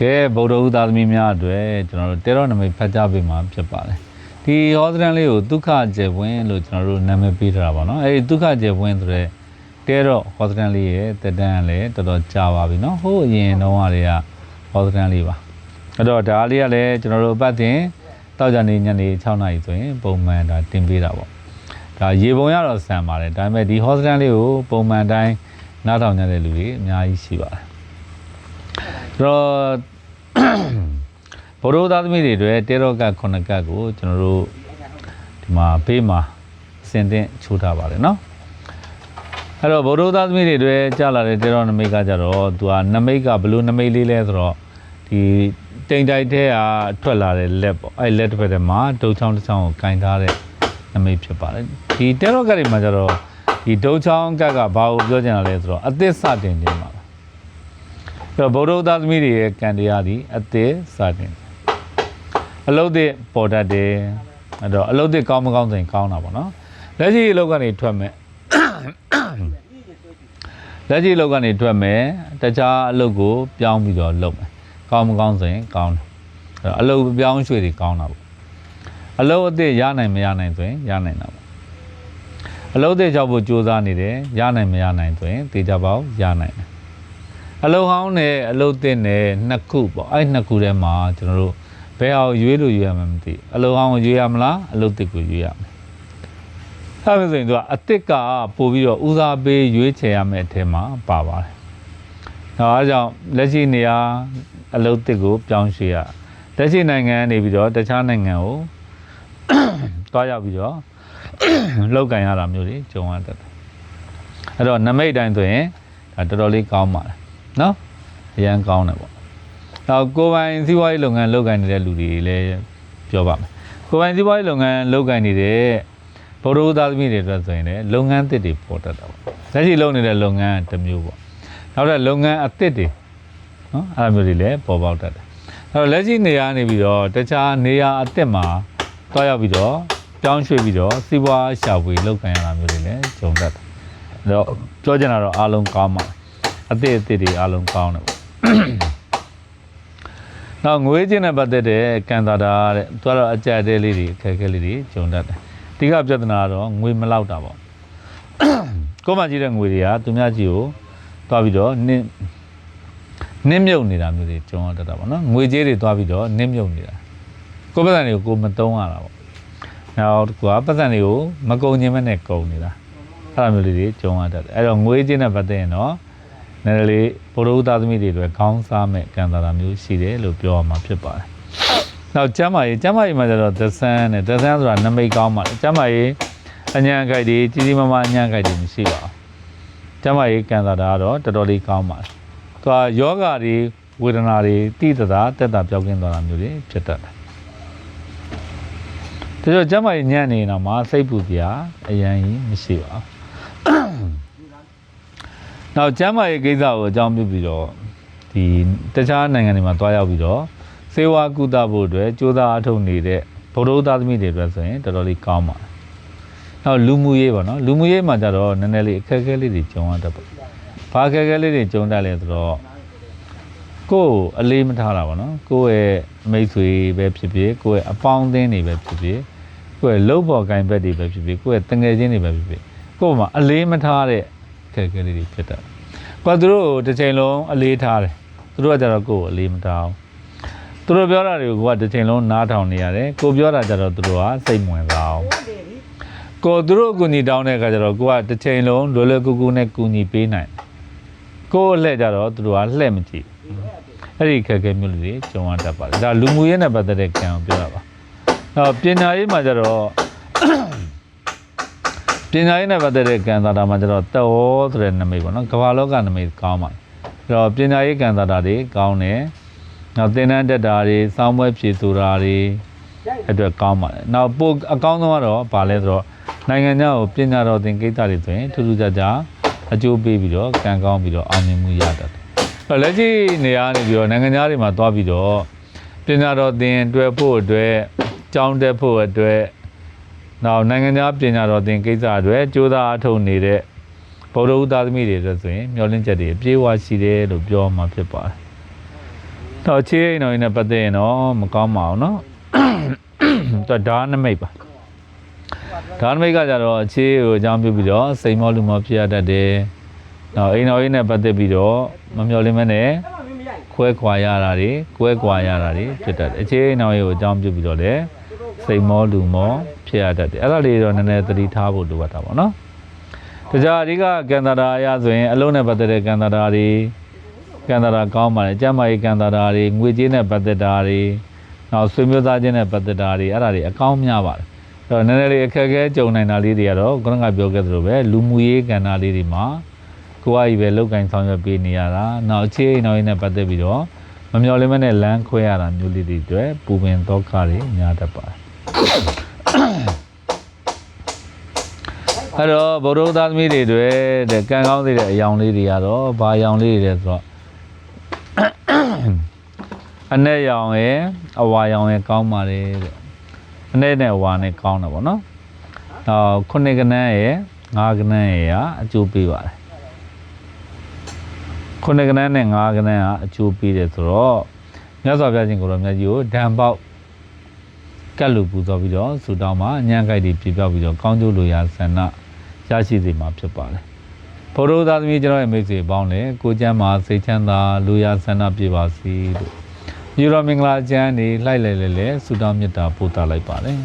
ကဲဗုဒ္ဓဦးသားသမီးများအတွက်ကျွန်တော်တို့တေရောနမိတ်ဖတ်ကြားပေးမှာဖြစ်ပါတယ်ဒီဟောသရံလေးကိုဒုက္ခကျေဝင်းလို့ကျွန်တော်တို့နာမည်ပေးထားတာပါနော်အဲဒီဒုက္ခကျေဝင်းဆိုတဲ့တဲတော့ဟောသရံလေးရဲ့တက်တန်းလည်းတော်တော်ကြာပါပြီနော်ဟိုးအရင်တုန်းကလေးကဟောသရံလေးပါအဲ့တော့ဒါလေးကလည်းကျွန်တော်တို့ပတ်တင်တောက်ကြနေညနေ6နာရီဆိုရင်ပုံမှန်ဒါတင်ပေးတာပေါ့ဒါရေပုံရတော့ဆန်ပါတယ်ဒါပေမဲ့ဒီဟောသရံလေးကိုပုံမှန်တိုင်းနားထောင်ကြတဲ့လူတွေအများကြီးရှိပါတယ် တော့ဘရိုသားသမီးတွေအတွက်တေရောကခုနှစ်ကပ်ကိုကျွန်တော်တို့ဒီမှာဘေးမှာဆင်တင်ချိုးထားပါတယ်နော်အဲ့တော့ဘရိုသားသမီးတွေအတွက်ကြာလာတဲ့တေရောနမိတ်ကကြတော့သူကနမိတ်ကဘလို့နမိတ်လေးလဲဆိုတော့ဒီတိမ်တိုက်တဲ့ဟာထွက်လာတဲ့လက်ပေါ့အဲ့လက်တစ်ဖက်ထဲမှာဒုံချောင်းတစ်ချောင်းကိုကင်ထားတဲ့နမိတ်ဖြစ်ပါတယ်ဒီတေရောကတွေမှာကြတော့ဒီဒုံချောင်းကကဘာကိုပြောချင်တာလဲဆိုတော့အသစ်စတင်နေမှာ ပါပဲအဲ့တော့ဘိုးတို့သားသမီးတွေရဲ့ကံတရားဒီအသစ်စတင်အလုတ်သစ်ပေါ်တတ်တယ်အဲ့တော့အလုတ်သစ်ကောင်းမကောင်းဆိုရင်ကောင်းတာပေါ့နော်လက်ရှိအလုတ်ကနေထွက်မယ်လက်ရှိအလုတ်ကနေထွက်မယ်တခြားအလုတ်ကိုပြောင်းပြီးတော့လုပ်မယ်ကောင်းမကောင်းဆိုရင်ကောင်းတယ်အဲ့တော့အလုတ်ပြောင်းရွှေ့တွေကောင်းတာပေါ့အလုတ်အသစ်ရနိုင်မရနိုင်ဆိုရင်ရနိုင်တာပေါ့အလုတ်အသစ်ကြောက်ဖို့ကြိုးစားနေတယ်ရနိုင်မရနိုင်ဆိုရင်တေချာပေါက်ရနိုင်တယ် အလုတ်ဟောင်းနဲ့အလုတ်သစ်နဲ့နှစ်ခုပေါ့အဲ့နှစ်ခုထဲမှာကျွန်တော်တို့ဘယ်အောင်ရွေးလို့ရွေးရမှမသိအလုံအောင်ရွေးရမလားအလုတ်တစ်ကိုရွေးရမယ်အဲဒါဆိုရင်သူကအတစ်ကပို့ပြီးတော့ဦးစားပေးရွေးချယ်ရမယ့်အထက်မှာပါပါတယ်။ဒါအားကြောင့်လက်ရှိနေရာအလုတ်တစ်ကိုပြောင်းရွှေ့ရလက်ရှိနိုင်ငံကနေပြီးတော့တခြားနိုင်ငံကိုတွားရောက်ပြီးတော့လောက်ကင်ရတာမျိုးတွေကြုံရတတ်တယ်။အဲ့တော့နမိတ်တိုင်းဆိုရင်ဒါတော်တော်လေးကောင်းပါတယ် နော်။အရန်ကောင်းတယ်ပေါ့နောက်ကိုယ်ပိုင်စီးပွားရေးလုပ်ငန်းလုပ်ကိုင်နေတဲ့လူတွေလည်းပြောပါမယ်။ကိုယ်ပိုင်စီးပွားရေးလုပ်ငန်းလုပ်ကိုင်နေတဲ့ဗုဒ္ဓဦးသားသမီးတွေအတွက်ဆိုရင်လည်းလုပ်ငန်းအသစ်တွေပေါ်တတ်တာပေါ့။လက်ရှိလုပ်နေတဲ့လုပ်ငန်းတစ်မျိုးပေါ့။နောက်ထပ်လုပ်ငန်းအသစ်တွေနော်အဲ့လိုမျိုးတွေလည်းပေါ်ပေါက်တတ်တယ်။အဲ့တော့လက်ရှိနေရာနေပြီးတော့တခြားနေရာအသစ်မှာတွားရောက်ပြီးတော့ပြောင်းရွှေ့ပြီးတော့စီးပွားရှာဖွေလုပ်ကိုင်ရတာမျိုးတွေလည်းဂျုံတတ်တယ်။အဲ့တော့ပြောချင်တာတော့အားလုံးကောင်းပါ အသစ်အသစ်တွေအားလုံးကောင်းတယ်ပေါ့။နောက်ငွေချင်းနဲ့ပတ်သက်တဲ့ကန်တာတာတဲ့သူကတော့အကြက်တဲလေးတွေအခက်အခဲလေးတွေဂျုံတတ်တယ်။ဒီကပြဿနာကတော့ငွေမလောက်တာပေါ့။ကိုယ်မှကြည့်တဲ့ငွေတွေကသူများကြီးကိုတွားပြီးတော့နင်းနင်းမြုပ်နေတာမျိုးတွေဂျုံရတတ်တာပေါ့နော်။ငွေကြေးတွေတွားပြီးတော့နင်းမြုပ်နေတာ။ကိုယ်ပတ်စံတွေကိုကိုယ်မတုံးရတာပေါ့။နောက်တစ်ခုကပတ်စံတွေကိုမကုန်ခြင်းမဲ့နဲ့ကုန်နေတာ။အဲ့လိုမျိုးလေးတွေဂျုံရတတ်တယ်။အဲ့တော့ငွေချင်းနဲ့ပတ်သက်ရင်တော့ နည်းနည်းလေးဘုရုသားသမီးတွေအတွက်ခေါင်းစားမဲ့ကံတာတာမျိုးရှိတယ်လို့ပြောရမှာဖြစ်ပါတယ်။နောက်ကျမ်းမာရေးကျမ်းမာရေးမှာကျတော့ဒဆန်နဲ့ဒဆန်ဆိုတာနမိတ်ကောင်းပါလေ။ကျမ်းမာရေးအညံခိုက်တွေကြီးကြီးမားမားအညံခိုက်တွေမရှိပါဘူး။ကျမ်းမာရေးကံတာတာကတော့တော်တော်လေးကောင်းပါလေ။သူကယောဂတွေဝေဒနာတွေတိတသာတက်တာပြောင်းကင်းသွားတာမျိုးတွေဖြစ်တတ်တယ်။ဒါကြောင့်ကျမ်းမာရေးညံ့နေနေတာမှာစိတ်ပူစရာအရန်ကြီးမရှိပါဘူး။ နောက်ကျမ်းမာရေးကိစ္စကိုအကြောင်းပြုပြီးတော့ဒီတခြားနိုင်ငံတွေမှာတွားရောက်ပြီးတော့စေဝါကုသဖို့အတွက်ကြိုးစားအထောက်နေတဲ့ဗုဒ္ဓသားသမီးတွေအတွက်ဆိုရင်တော်တော်လေးကောင်းပါတယ်။နောက်လူမှုရေးပေါ့နော်လူမှုရေးမှာကြတော့နည်းနည်းလေးအခက်အခဲလေးတွေကြုံရတတ်ပါဘာအခက်အခဲလေးတွေကြုံတတ်လဲဆိုတော့ကိုယ်အလေးမထားတာပေါ့နော်ကိုယ့်ရဲ့မိတ်ဆွေပဲဖြစ်ဖြစ်ကိုယ့်ရဲ့အပေါင်းအသင်းတွေပဲဖြစ်ဖြစ်ကိုယ့်ရဲ့လုပ်ပေါ်ကိုင်ဘက်တွေပဲဖြစ်ဖြစ်ကိုယ့်ရဲ့တငယ်ချင်းတွေပဲဖြစ်ဖြစ်ကိုယ့်မှာအလေးမထားတဲ့ ခက်ခဲလေးတွေဖြစ်တတ်တယ်။ကိုယ်သူတို့ကိုတစ်ချိန်လုံးအလေးထားတယ်။သူတို့ကကြတော့ကိုယ်ကိုအလေးမထားဘူး။သူတို့ပြောတာတွေကိုကိုယ်ကတစ်ချိန်လုံးနားထောင်နေရတယ်။ကိုယ်ပြောတာကြတော့သူတို့ကစိတ်မဝင်စားဘူး။ကိုယ်သူတို့အကူအညီတောင်းတဲ့အခါကျတော့ကိုယ်ကတစ်ချိန်လုံးလွယ်လွယ်ကူကူနဲ့ကူညီပေးနိုင်တယ်။ကိုယ်အလှည့်ကြတော့သူတို့ကလှည့်မကြည့်ဘူး။အဲ့ဒီခက်ခဲမျိုးတွေကြုံရတတ်ပါတယ်။ဒါလူမှုရေးနဲ့ပတ်သက်တဲ့ကံကိုပြောတာပါ။နောက်ပညာရေးမှာကျတော့ ပညာရေးနဲ့ပတ်သက်တဲ့ကံသာတာမှာကျတော့တောဆိုတဲ့နမိတ်ပေါ့နော်ကမ္ဘာလောကနမိတ်ကောင်းပါတယ်အဲ့တော့ပညာရေးကံသာတာတွေကောင်းတယ်နောက်သင်တန်းတက်တာတွေစောင်းပွဲဖြည့်ဆိုတာတွေအတွက်ကောင်းပါတယ်နောက်ပိုအကောင်းဆုံးကတော့ဗာလဲဆိုတော့နိုင်ငံခြားကိုပညာတော်သင်ကိစ္စတွေဆိုရင်ထူးထူးခြားခြားအကျိုးပေးပြီးတော့ကံကောင်းပြီးတော့အောင်မြင်မှုရတတ်တယ်အဲ့တော့လက်ရှိနေရာနေပြီးတော့နိုင်ငံခြားတွေမှာသွားပြီးတော့ပညာတော်သင်အတွက်ဖို့အတွက်ကျောင်းတက်ဖို့အတွက် နောက်နိုင်ငံခြားပညာတော်သင်ကိစ္စတွေကြိုးစားအထောက်နေတဲ့ဗုဒ္ဓဦးသားသမီးတွေအတွက်ဆိုရင်မျောလင့်ချက်တွေအပြည့်အဝရှိတယ်လို့ပြောမှဖြစ်ပါတယ်။တော့ချေးအိမ်တော်ရင်းနဲ့ပတ်သက်ရင်တော့မကောင်းပါဘူးနော်။တော့ဒါနမိတ်ပါ။ဒါနမိတ်ကကြတော့ချေးကိုအကြောင်းပြုပြီးတော့စိန်မောလူမောဖြစ်ရတတ်တယ်။နောက်အိမ်တော်ရင်းနဲ့ပတ်သက်ပြီးတော့မမျောလင့်မနဲ့ခွဲခွာရတာတွေ၊ကွဲခွာရတာတွေဖြစ်တတ်တယ်။ချေးအိမ်တော်ရင်းကိုအကြောင်းပြုပြီးတော့လည်း စိတ်မောလူမောဖြစ်ရတတ်တယ်။အဲ့ဒါလေးတော့နည်းနည်းသတိထားဖို့လိုအပ်တာပေါ့နော်။တခြားအဓိကကံတာရာအရဆိုရင်အလုံးနဲ့ပတ်သက်တဲ့ကံတာရာတွေကံတာရာကောင်းပါတယ်။ကျမ်းမာရေးကံတာရာတွေငွေကြေးနဲ့ပတ်သက်တာတွေနောက်ဆွေမျိုးသားချင်းနဲ့ပတ်သက်တာတွေအဲ့ဒါတွေအကောင်းများပါတယ်။အဲ့တော့နည်းနည်းလေးအခက်အခဲကြုံနိုင်တာလေးတွေကတော့ခုနကပြောခဲ့သလိုပဲလူမှုရေးကဏ္ဍလေးတွေမှာကိုယ်အကြီးပဲလောက်ကင်ဆောင်ရွက်ပေးနေရတာနောက်အခြေအိမ်တော်ရေးနဲ့ပတ်သက်ပြီးတော့မမျှော်လင့်မနဲ့လမ်းခွဲရတာမျိုးလေးတွေအတွက်ပူပင်တော့ကားတွေများတတ်ပါတယ် အဲ့တော့ဗုဒ္ဓသားသမီးတွေတွေတဲ့ကံကောင်းသေးတဲ့အယောင်လေးတွေကတော့ဘာအယောင်လေးတွေလဲဆိုတော့အနဲ့ရောင်ရယ်အဝါရောင်ရယ်ကောင်းပါတယ်တဲ့အနဲ့နဲ့အဝါနဲ့ကောင်းတာပေါ့နော်။နောက်ခုနှစ်ကနန်းရယ်ငါးကနန်းရယ်ကအကျိုးပေးပါတယ်။ခုနှစ်ကနန်းနဲ့ငါးကနန်းကအကျိုးပေးတယ်ဆိုတော့မြတ်စွာဘုရားရှင်ကိုရောမြတ်ကြီးကိုဓာန်ပေါက် ကတ်လူပူဇော်ပြီးတော့ဆူတောင်းမှာညံ့ကြိုက်တွေပြပြောက်ပြီးတော့ကောင်းကျိုးလိုရာဆန္ဒရရှိစေမှာဖြစ်ပါတယ်။ဘုရားသားသမီးကျွန်တော်ရဲ့မိတ်ဆွေပေါင်းလည်းကိုကျမ်းမှာစိတ်ချမ်းသာလူရာဆန္ဒပြပါစေလို့ယူရိုမင်္ဂလာကျမ်းနေလှိုက်လိုက်လဲလဲဆုတောင်းမေတ္တာပို့တာလိုက်ပါတယ်